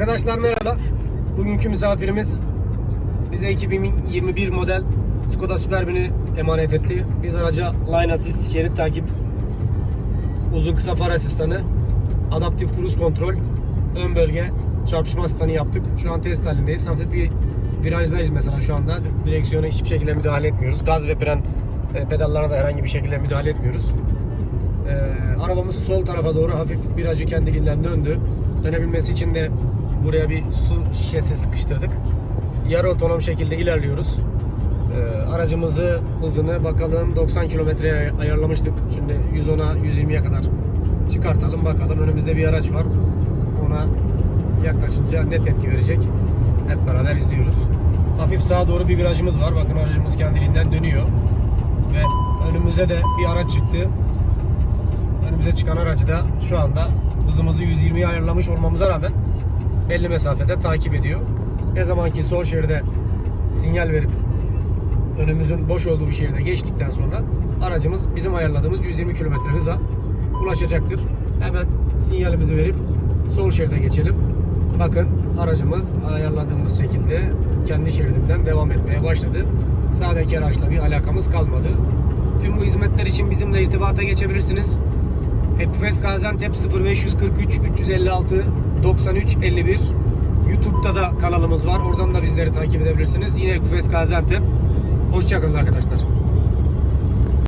Arkadaşlar merhaba. Bugünkü misafirimiz bize 2021 model Skoda Superb'ini emanet etti. Biz araca line assist, şerit takip, uzun kısa far asistanı, adaptif cruise kontrol, ön bölge, çarpışma asistanı yaptık. Şu an test halindeyiz. Hafif bir virajdayız mesela şu anda. Direksiyona hiçbir şekilde müdahale etmiyoruz. Gaz ve fren e, pedallarına da herhangi bir şekilde müdahale etmiyoruz. Ee, arabamız sol tarafa doğru hafif virajı kendiliğinden döndü. Dönebilmesi için de buraya bir su şişesi sıkıştırdık. Yarı otonom şekilde ilerliyoruz. Ee, aracımızı hızını bakalım 90 kilometreye ayarlamıştık. Şimdi 110'a 120'ye kadar çıkartalım bakalım. Önümüzde bir araç var. Ona yaklaşınca ne tepki verecek? Hep beraber izliyoruz. Hafif sağa doğru bir virajımız var. Bakın aracımız kendiliğinden dönüyor. Ve önümüze de bir araç çıktı önümüze çıkan aracı da şu anda hızımızı 120'ye ayarlamış olmamıza rağmen belli mesafede takip ediyor. Ne zaman ki sol şeride sinyal verip önümüzün boş olduğu bir şeride geçtikten sonra aracımız bizim ayarladığımız 120 km hıza ulaşacaktır. Hemen sinyalimizi verip sol şeride geçelim. Bakın aracımız ayarladığımız şekilde kendi şeridinden devam etmeye başladı. Sağdaki araçla bir alakamız kalmadı. Tüm bu hizmetler için bizimle irtibata geçebilirsiniz. Ekufest Gaziantep 0543 356 93 51 YouTube'da da kanalımız var. Oradan da bizleri takip edebilirsiniz. Yine Ekufest Gaziantep. Hoşçakalın arkadaşlar.